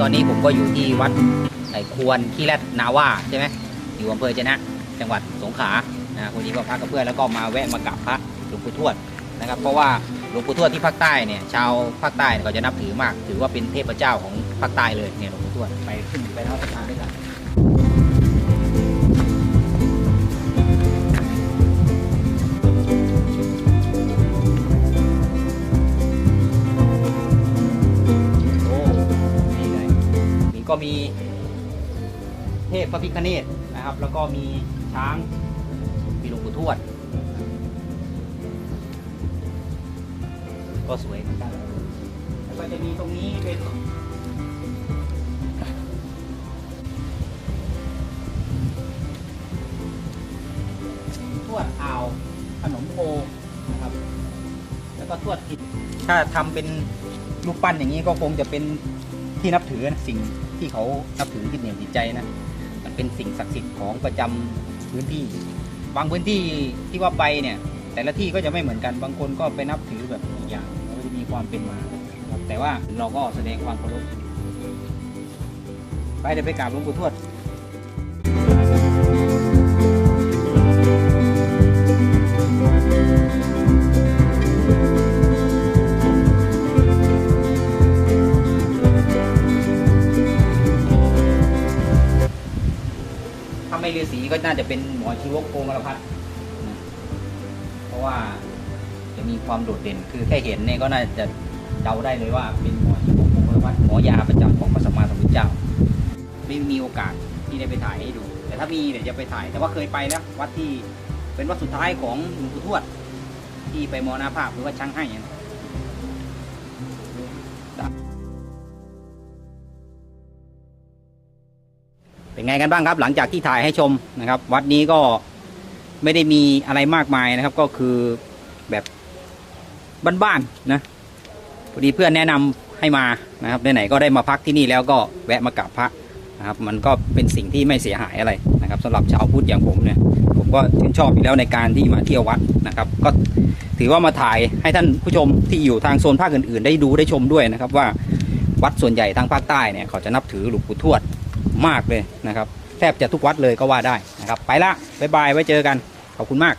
ตอนนี้ผมก็อยู่ที่วัดไอควรขี้แรดนาว่าใช่ไหมอยู่อำเภอเจนะ จังหวัดสงขลานะคนนี้ก็พักกับเพื่อนแล้วก็มาแวะมากราบพระหลวงปู่ทวดนะครับ เพราะว่าหลวงปู่ทวดที่ภาคใต้เนี่ยชาวภาคใต้เขาจะนับถือมาก ถือว่าเป็นเทพเจ้าของภาคใต้เลยเนี่ยหลวงปู่ทวดไปขึ้นไปเท่าประธานด้วยกัน ก็มีเทพพระพิฆเนศนะครับ แล้วก็มีช้าง มีหลวงปู่ทวด ก็สวยเหมือนกันแล้วก็จะมีตรงนี้เป็นทวดอ่าวขนมโพนะครับ แล้วก็ทวดผิดถ้าทำเป็นรูปปั้นอย่างนี้ก็คงจะเป็นที่นับถือนะสิ่ง ที่เขานับถือยึดเหนียวจิตใจนะมันเป็นสิ่งศักดิ์สิทธิ์ของประจำพื้นที่ บางพื้นที่ที่ว่าไปเนี่ย แต่ละที่ก็จะไม่เหมือนกันบางคนก็ไปนับถือแบบอีกอย่างมันก็จะมีความเป็นมาแต่ว่าเราก็แสดงความเคารพไปเดี๋ยวไปกราบหลวงปู่ทวด ไม่ฤาษีก็น่าจะเป็นหมอชีวกโกงกรพัฒเพราะว่าจะมีความโดดเด่น คือแค่เห็นเนี่ยก็น่าจะเดาได้เลยว่าเป็นหมอชีวกโกงกรพัฒหมอยาประจำของพระสัมมาสัมพุทธเจ้า ไม่มีโอกาสที่ได้ไปถ่ายให้ดู แต่ถ้ามีเดี๋ยวจะไปถ่าย แต่ว่าเคยไปแล้ววัดที่เป็นวัดสุดท้ายของหลวงปู่ทวด ที่ไปมรณภาพหรือว่าช่างให้นะ เป็นไงกันบ้างครับ หลังจากที่ถ่ายให้ชมนะครับ วัดนี้ก็ไม่ได้มีอะไรมากมายนะครับ ก็คือแบบบ้านๆนะพอดีเพื่อนแนะนำให้มานะครับไหนๆก็ได้มาพักที่นี่แล้วก็แวะมากราบพระนะครับ มันก็เป็นสิ่งที่ไม่เสียหายอะไรนะครับสำหรับชาวพุทธอย่างผมเนี่ย ผมก็ชื่นชอบอยู่แล้วในการที่มาเที่ยววัดนะครับ ก็ถือว่ามาถ่ายให้ท่านผู้ชมที่อยู่ทางโซนภาคอื่นๆ ได้ดูได้ชมด้วยนะครับว่าวัดส่วนใหญ่ทางภาคใต้เนี่ยเขาจะนับถือหลวงปู่ทวด มากเลยนะครับ แทบจะทุกวัดเลยก็ว่าได้นะครับ ไปละบ๊ายบายไว้เจอกันขอบคุณมาก